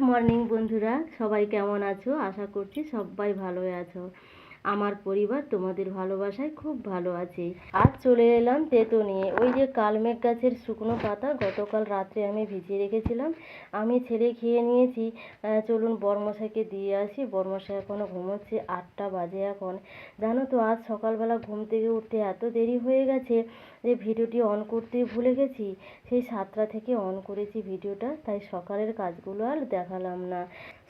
Morning বন্ধুরা। সবাই কেমন আছো? আশা করছি সবাই ভালোই আছো। আমার পরিবার তোমাদের ভালোবাসায় খুব ভালো আছে। আজ চলে এলাম তেতো নিয়ে। ওই যে কালমেঘ গাছের শুকনো পাতা গতকাল রাত্রে আমি ভিজিয়ে রেখেছিলাম। আমি ছেলে খেয়ে নিয়েছি। চলুন বর্মশাইকে দিয়ে আসি। বর্মশাই এখনও ঘুমোচ্ছে, আটটা বাজে এখন। জানো তো, আজ সকালবেলা ঘুম থেকে উঠতে এত দেরি হয়ে গেছে যে ভিডিওটি অন করতে ভুলে গেছি। সেই সাতটা থেকে অন করেছি ভিডিওটা, তাই সকালের কাজগুলো আর দেখালাম না।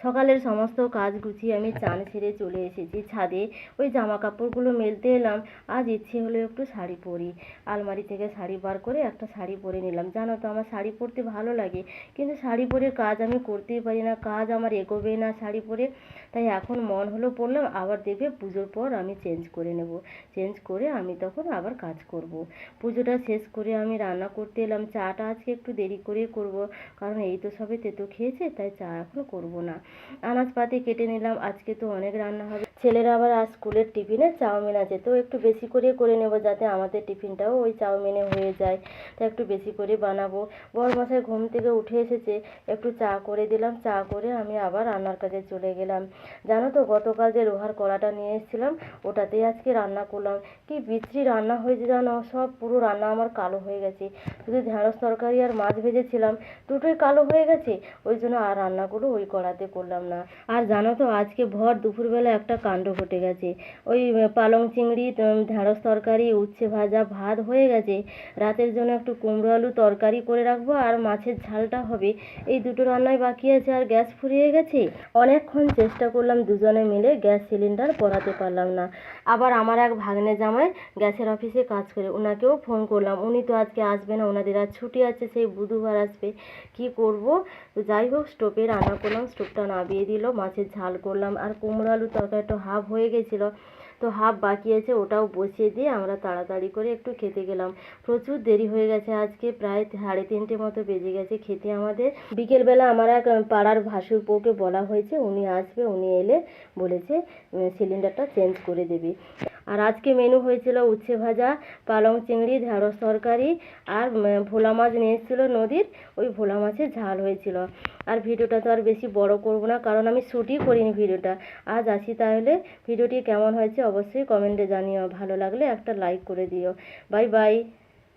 সকালের সমস্ত কাজ গুছিয়ে আমি চান সেরে চলে এসেছি ছাদে। ওই জামা কাপড়গুলো মেলতে এলাম। আজ ইচ্ছে হলো একটু শাড়ি পরি। আলমারি থেকে শাড়ি বার করে একটা শাড়ি পরে নিলাম। জানো তো, আমার শাড়ি পরতে ভালো লাগে। কিন্তু শাড়ি পরে কাজ আমি করতেই পারি না। কাজ আমার এগোবে না শাড়ি পরে। তাই এখন মন হলো পরলাম। আবার দেখবে পুজোর পর আমি চেঞ্জ করে নেব। চেঞ্জ করে আমি তখন আবার কাজ করব। পুজোটা শেষ করে আমি রান্না করতে এলাম। চাটা আজকে একটু দেরি করে করব। কারণ এই তো সবে তেতো খেয়েছে, তাই চা এখন করব না। আনাজপাতি কেটে নিলাম আজকে তো অনেক রান্না হবে। ছেলেরা আবার আজ স্কুলের টিফিনে চাউমিন আছে, তো একটু বেশি করে করে নেব যাতে আমাদের টিফিনটাও ওই চাউমিনে হয়ে যায়। তো একটু বেশি করে বানাবো। বর মশাই ঘুম থেকে উঠে এসেছে, একটু চা করে দিলাম। চা করে আমি আবার রান্নার কাজে চলে গেলাম। জানো তো, গতকাল যে লোহার কড়াটা নিয়ে এসেছিলাম, ওটাতেই আজকে রান্না করলাম। কি বিচ্ছিরি রান্না হয়েছে জানো? সব পুরো রান্না আমার কালো হয়ে গেছে। শুধু ঢেঁড়স তরকারি আর মাছ ভেজেছিলাম, দুটোই কালো হয়ে গেছে। ওই জন্য আর রান্নাগুলো ওই কড়াতে করলাম না। আর জানো তো, আজকে ভর দুপুরবেলা একটা কাণ্ড ঘটে গেছে। ওই পালং চিংড়ি ঢেঁড়স তরকারি, উচ্ছে ভাজা ভাত হয়ে গেছে। রাতের জন্য একটু কুমড়ো আলু তরকারি করে রাখব আর মাছের ঝালটা হবে। এই দুটো রান্নাই বাকি আছে আর গ্যাস ফুরিয়ে গেছে। অনেকক্ষণ চেষ্টা করলাম দুজনে মিলে গ্যাস সিলিন্ডার পরাতে পারলাম না। আবার আমার এক ভাগ্নে জামাই গ্যাসের অফিসে কাজ করে ওনাকেও ফোন করলাম। উনি তো আজকে আসবে না ওনাদের আজ ছুটি আছে, সেই বুধবার আসবে। কি করব? তো যাই হোক স্টোভে রান্না করলাম স্টোভটা নামিয়ে দিল, মাছের ঝাল করলাম আর কুমড়ো আলু তরকারিটা হাফ হয়ে গেছিল। তো হাফ বাকি আছে, ওটাও বসিয়ে দিয়ে আমরা তাড়াতাড়ি করে একটু খেতে গেলাম। প্রচুর দেরি হয়ে গেছে, আজকে প্রায় সাড়ে তিনটে মতো বেজে গেছে খেতে আমাদের। বিকেলবেলা আমার এক পাড়ার ভাসুর বউকে বলা হয়েছে, উনি আসবে, উনি এলে বলেছে সিলিন্ডারটা চেঞ্জ করে দেবে। আর আজকে মেনু হয়েছিল উচ্ছে ভাজা, পালং চিংড়ি, ঢেঁড়স তরকারি আর ভোলা মাছ নিয়ে এসেছিল নদীর, ওই ভোলা মাছের ঝাল হয়েছিল। আর ভিডিওটা তো আর বেশি বড় করব না, কারণ আমি শ্যুটই করিনি ভিডিওটা। আজ আসি তাহলে, ভিডিওটি কেমন হয়েছে অবশ্যই কমেন্টে জানিও, ভালো লাগলে একটা লাইক করে দিও। Bye bye